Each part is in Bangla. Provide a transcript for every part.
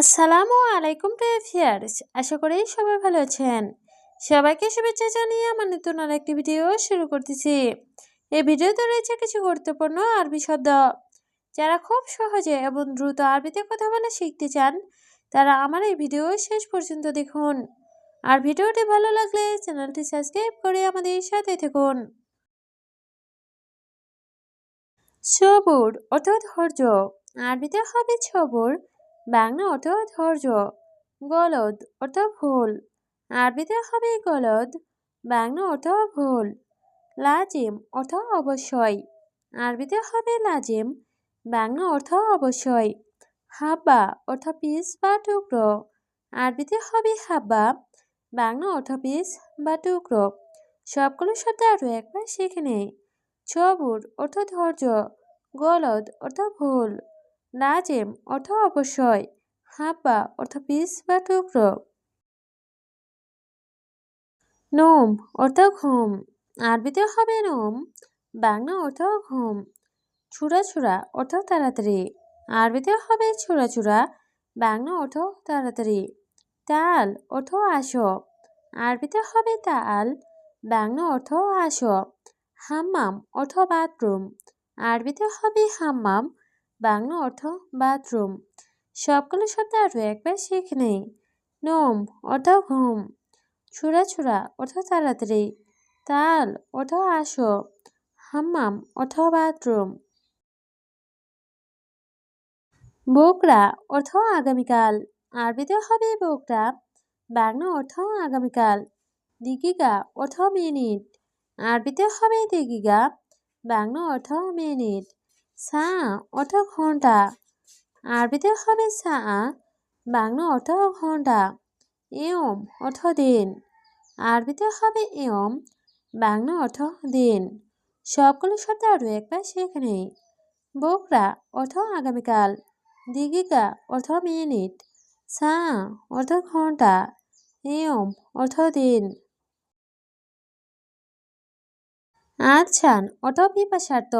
আসসালামু আলাইকুম প্রিয়ার্স আশা করি সবাই ভালো আছেন। সবাইকে শুভেচ্ছা জানিয়ে আমার নতুন আরেকটি ভিডিও শুরু করতেছি। এই ভিডিওতে রয়েছে কিছু গুরুত্বপূর্ণ আরবি শব্দ। যারা খুব সহজে এবং দ্রুত আরবিতে কথা বলে শিখতে চান, তারা আমার এই ভিডিও শেষ পর্যন্ত দেখুন। আর ভিডিওটি ভালো লাগলে চ্যানেলটি সাবস্ক্রাইব করে আমাদের সাথে থাকুন। সবুর অর্থাৎ ধৈর্য আরবিতে হবে ছবুর। বাংলা অর্থ ধৈর্য, গলদ অর্থ ভুল, আরবিতে হবে গলদ, বাংলা অর্থ ভুল, লাজিম অর্থ অবশ্যই, আরবিতে হবে লাজিম, বাংলা অর্থ অবশ্যই, হাব্বা অর্থ পিস বা টুকরো, আরবিতে হবে হাব্বা, বাংলা অর্থ পিস বা টুকরো, সবগুলো শব্দ আরও একবার শিখে নেই, ছবুর অর্থ ধৈর্য, গলদ অর্থ ভুল। লাজেম অর্থ অবশ্যই। হাব্বা অর্থ পিস বা টুকরো? নোম, অর্থ ঘুম। আরবিতে হবে নোম। বাংলা অর্থ ঘুম। ছুড়া ছুড়া, অর্থ তাড়াতাড়ি। আরবিতে হবে ছুড়া ছুড়া, বাংলা অর্থ তাড়াতাড়ি। তাল, অর্থ আসো। আরবিতে হবে তাল, বাংলা অর্থ আসো। হাম্মাম, অর্থ বাথরুম। আরবিতে হবে হাম্মাম বাংলা অর্থ বাথরুম। সবগুলো শব্দ আরও একবার শিখে নেই। নোম অর্থ ঘুম। ছুড়া ছুড়া অর্থ তাড়াতাড়ি। তাল অর্থ আসো। হাম্মাম অর্থ বাথরুম। বোকরা অর্থ আগামীকাল। আরবিতে হবে বোকরা। বাংলা অর্থ আগামীকাল। দিগিগা অর্থ মিনিট। আরবিতে হবে দিগিগা। বাংলা অর্থ মিনিট। সা অর্থ ঘণ্টা আরবিতে হবে সা বাংলা অর্থ ঘণ্টা এম অর্থ দিন আরবিতে হবে এম বাংলা অর্থ দিন সবগুলো শব্দ আরও একবার শিখে নেই বোকরা অর্থ আগামীকাল দিগিকা অর্থ মিনিট সা অর্থ ঘণ্টা এম অর্থ দিন আচ্ছান অর্থ পিপাসার্থ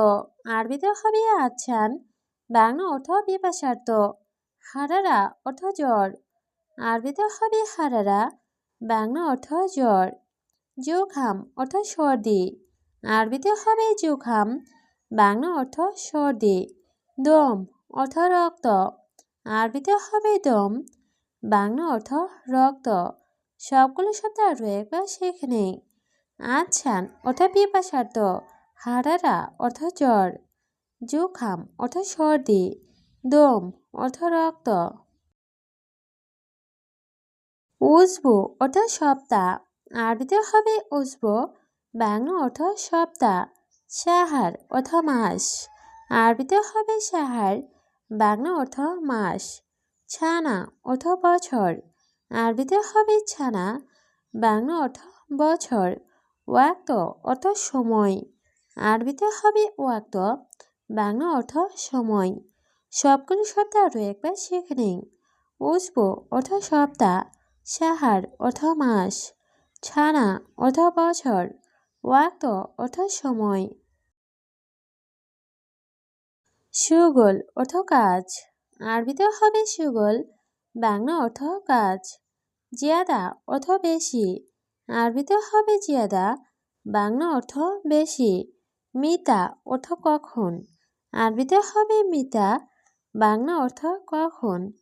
আরবিতে হবে আচ্ছান। বাংলা অর্থ পিপাসার্থ হারারা অর্থ জ্বর। আরবিতে হবে হারারা। বাংলা অর্থ জ্বর। জোখাম অর্থ সর্দি। আরবিতে হবে জোখাম। বাংলা অর্থ সর্দি। দম অর্থ রক্ত। আরবিতে হবে দম। বাংলা অর্থ রক্ত। সবগুলো শব্দ আরও একবার শেখে নেই। আচ্ছান অর্থ পিপাসার্থ হারারা অর্থ জ্বর। জোখাম অর্থ সর্দি। দম অর্থ রক্ত। উজবু অর্থ সপ্তাহ। আরবিতে হবে উজবু, বাংলা অর্থ সপ্তাহ। সাহার অর্থ মাস। আরবিতে হবে সাহার, বাংলা অর্থ মাস। ছানা অর্থ বছর। আরবিতে হবে ছানা, বাংলা অর্থ বছর। ওয়াক্ত অর্থ সময়। আরবিতে হবে ওয়াক্ত, বাংলা অর্থ সময়। সবগুলো শব্দ আরও একবার শিখে নেই উসবো অর্থ সপ্তাহ, সাহার অর্থ মাস। ছানা অর্থ বছর, ওয়াক্ত অর্থ সময়। সুগল অর্থ কাজ, আরবিতে হবে সুগল, বাংলা অর্থ কাজ। জিয়াদা অর্থ বেশি। আরবিতে হবে জিয়াদা, বাংলা অর্থ বেশি। মিতা, অর্থ কখন? আরবিতে হবে মিতা, বাংলা অর্থ কখন?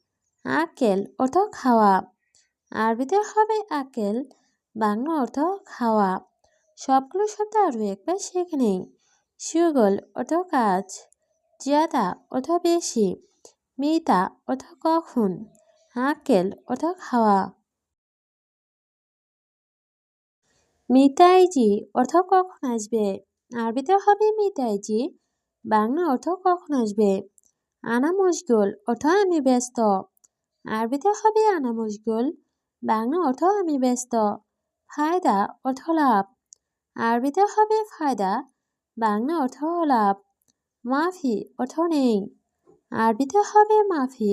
আকেল, অর্থ খাওয়া। আরবিতে হবে আকেল, বাংলা অর্থ খাওয়া। সবগুলো শব্দ আরও একবার শিখে নেই। সুগল, অর্থ কাজ। জিয়াদা, অর্থ বেশি। মিতা, অর্থ কখন? আকেল, অর্থ খাওয়া। মিতাইজি অর্থ কখন আসবে? আরবিতে হবে মিতাইজি, বাংলা অর্থ কখন আসবে? আনা মশগুল, অর্থ আমি ব্যস্ত। আরবিতে হবে আনা মশগুল, বাংলা অর্থ আমি ব্যস্ত। ফায়দা, অর্থ লাভ। আরবিতে হবে ফায়দা, বাংলা অর্থ লাভ। মাফি, অর্থ নেই। আরবিতে হবে মাফি,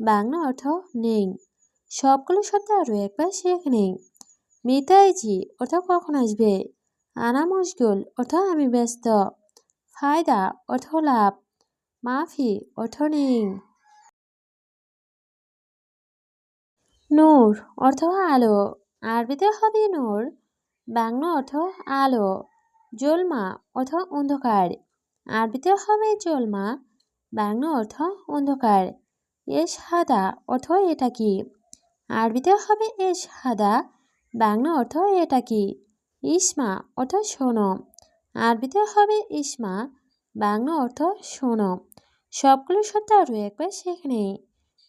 বাংলা অর্থ নেই। সবগুলো শব্দ আরও একবার শেখে নেই। মিতাইজি অর্থ কখন আসবে? আনা মশগুল অর্থ আমি ব্যস্ত। ফায়দা অর্থ লাভ মাফি অর্থ নেই। নূর অর্থ আলো। আরবিতে হবে নূর। বাংলা অর্থ আলো। জলমা অর্থ অন্ধকার। আরবিতে হবে জলমা। বাংলা অর্থ অন্ধকার। এস হাদা অর্থ এটা কি? আরবিতে হবে এস হাদা বাংলা অর্থ এটা কি? ইসমা অর্থ শোনো। আরবিতে হবে ইসমা, বাংলা অর্থ শোনো। সবগুলো শব্দ আরও একবার সেখানে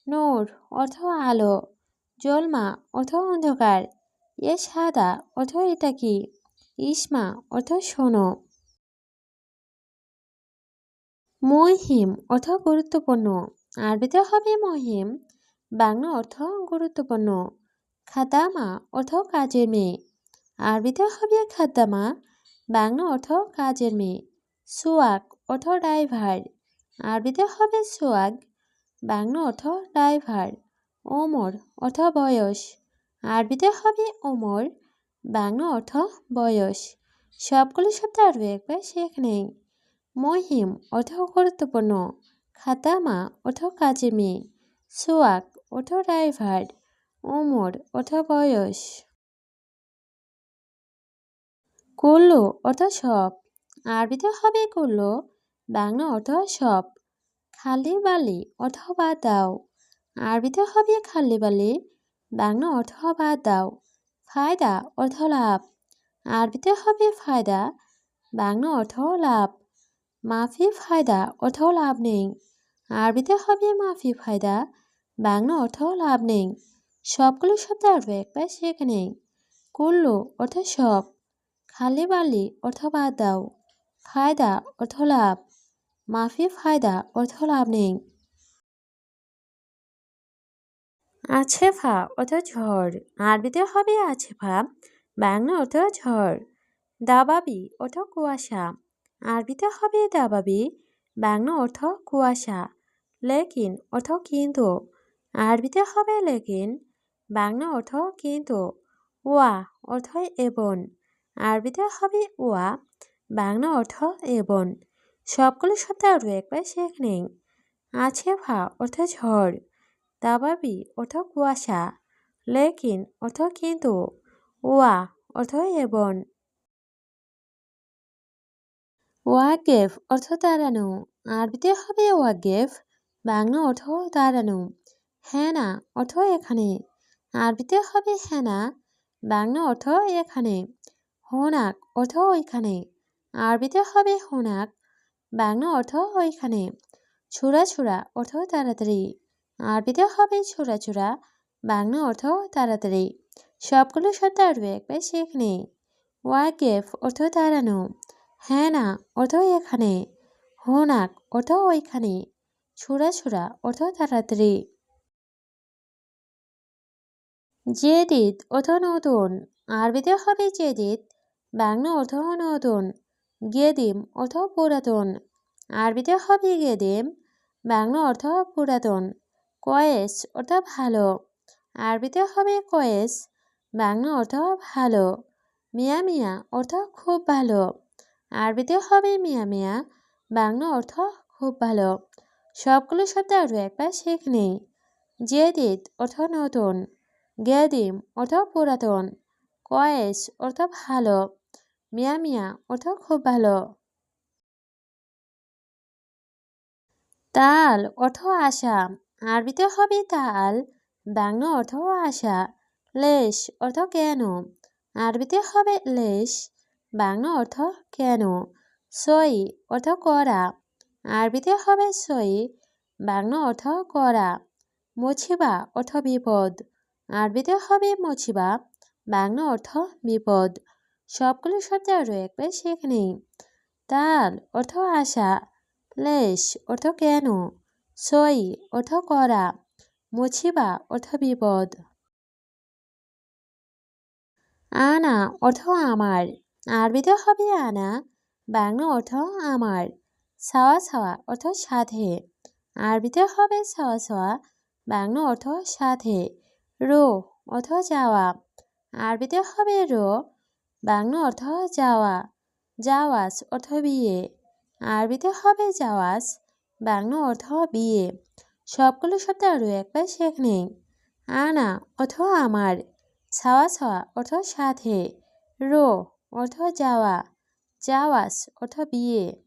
নূর অর্থ আলো, জলমা অর্থ অন্ধকার এ সাদা অর্থ এটা কি? ইসমা অর্থ শোনো। মহিম অর্থ গুরুত্বপূর্ণ। আরবিতে হবে মহিম, বাংলা অর্থ গুরুত্বপূর্ণ। খাদামা অর্থ কাজের মেয়ে। আরবিতে হবে খাদ্দামা বাংলা অর্থ কাজের মেয়ে। সোয়াক অর্থ ড্রাইভার। আরবিতে হবে সোয়াগ, বাংলা অর্থ ড্রাইভার। ওমর অর্থ বয়স। আরবিতে হবে ওমর, বাংলা অর্থ বয়স। সবগুলো শব্দ আরও একবার শেখ নেই। মহিম অর্থ গুরুত্বপূর্ণ। খাতামা অর্থ কাজে মেয়ে। সোয়াক অর্থ ড্রাইভার। ওমর অর্থ বয়স। করল অর্থ সব। আরবিতে হবে করল, বাংলা অর্থ সব। খালি বালি অথবা দাও। আরবিতে হবে খালি বালি, বাংলা অর্থ বা দাও। ফায়দা, অর্থ লাভ। আরবিতে হবে ফায়দা, বাংলা অর্থ লাভ। মাফি ফায়দা, অর্থ লাভ নেই। আরবিতে হবে মাফি ফায়দা, বাংলা অর্থ লাভ নেই। সবগুলো শব্দ আরও একবার সেখানে করল অর্থ সব। খালি বালি অর্থ বাদ দাও। ফায়দা অর্থ লাভ। মাফি ফায়দা অর্থ লাভ নেই। আছেফা অর্থ ঝড়। আরবিতে হবে আছেফা বাংলা অর্থ ঝড়। দাবাবি অর্থ কুয়াশা। আরবিতে হবে দাবাবি। বাংলা অর্থ কুয়াশা। লেকিন অর্থ কিন্তু। আরবিতে হবে লেকিন। বাংলা অর্থ কিন্তু ওয়া অর্থ এবং আরবিতে হবে ওয়া, বাংলা অর্থ এবং সবগুলো শব্দ আরও একবার শেখ নেই। আছে ভা অর্থ ঝড় দাবাবি অর্থ কুয়াশা, লেকিন অর্থ কিন্তু ওয়া অর্থ এবং ওয়াগেফ অর্থ দাঁড়ানো আরবিতে হবে ওয়াগেফ, বাংলা অর্থ দাঁড়ানো না অর্থ এখানে। আরবিতে হবে হেনা। বাংলা অর্থ এখানে। হোনাক অর্থ ওইখানে। আরবিতে হবে হোনাক। বাংলা অর্থ ওইখানে। ছোড়া ছোড়া অর্থ তাড়াতাড়ি। আরবিতে হবে ছোড়া ছোড়া। বাংলা অর্থ তাড়াতাড়ি। সবগুলো শব্দ আরবে একবার সেখানে ওয়াকেফ অর্থ দাঁড়ানো হ্যাঁ না অর্থ এখানে। হোনাক অর্থ ওইখানে। ছোড়া ছোড়া অর্থ তাড়াতাড়ি। জেদিদ অর্থ নতুন আরবিতে হবে জেদিদ বাংলা অর্থ নতুন গেদিম অর্থ পুরাতন আরবিতে হবে গেদিম, বাংলা অর্থ পুরাতন কয়েস অর্থ ভালো, আরবিতে হবে কয়েস, বাংলা অর্থ ভালো, মিয়া মিয়া অর্থ খুব ভালো, আরবিতে হবে মিয়া মিয়া, বাংলা অর্থ খুব ভালো। সবগুলো শব্দ আরও একবার শেখ নেই। জেদিদ অর্থ নতুন গেদিম অর্থ পুরাতন কয়েস অর্থ ভালো মিয়া মিয়া অর্থ খুব ভালো। তাল অর্থ আশা, আরবিতে হবে তাল, বাংলা অর্থ আশা, লেশ অর্থ কেন, আরবিতে হবে লেশ, বাংলা অর্থ কেন, সই অর্থ করা, আরবিতে হবে সই, বাংলা অর্থ করা, মুছিবা অর্থ বিপদ। আরবিতে হবে মুছিবা বাংলা অর্থ বিপদ। সবগুলো শব্দ আরও একবার সেখানে তাল, অর্থ আশা। লেশ, অর্থ কেন? সই, অর্থ করা। মুছিবা অর্থ বিপদ। আনা, অর্থ আমার। আরবিতে হবে আনা। বাংলা অর্থ আমার। সাওয়া সাওয়া, অর্থ সাথে আরবিতে হবে সাওয়া সাওয়া। বাংলা অর্থ সাথে রো, অর্থ যাওয়া। আরবিতে হবে রো, বাংলা অর্থ যাওয়া। যাওয়াস অর্থ বিয়ে। আরবিতে হবে যাওয়াস বাংলা অর্থ বিয়ে। সবগুলো শব্দ আরও একবার শেখ নেই। আনা অর্থ আমার, ছাওয়া ছাওয়া অর্থ সাথে। রো অর্থ যাওয়া যাওয়াস অর্থ বিয়ে।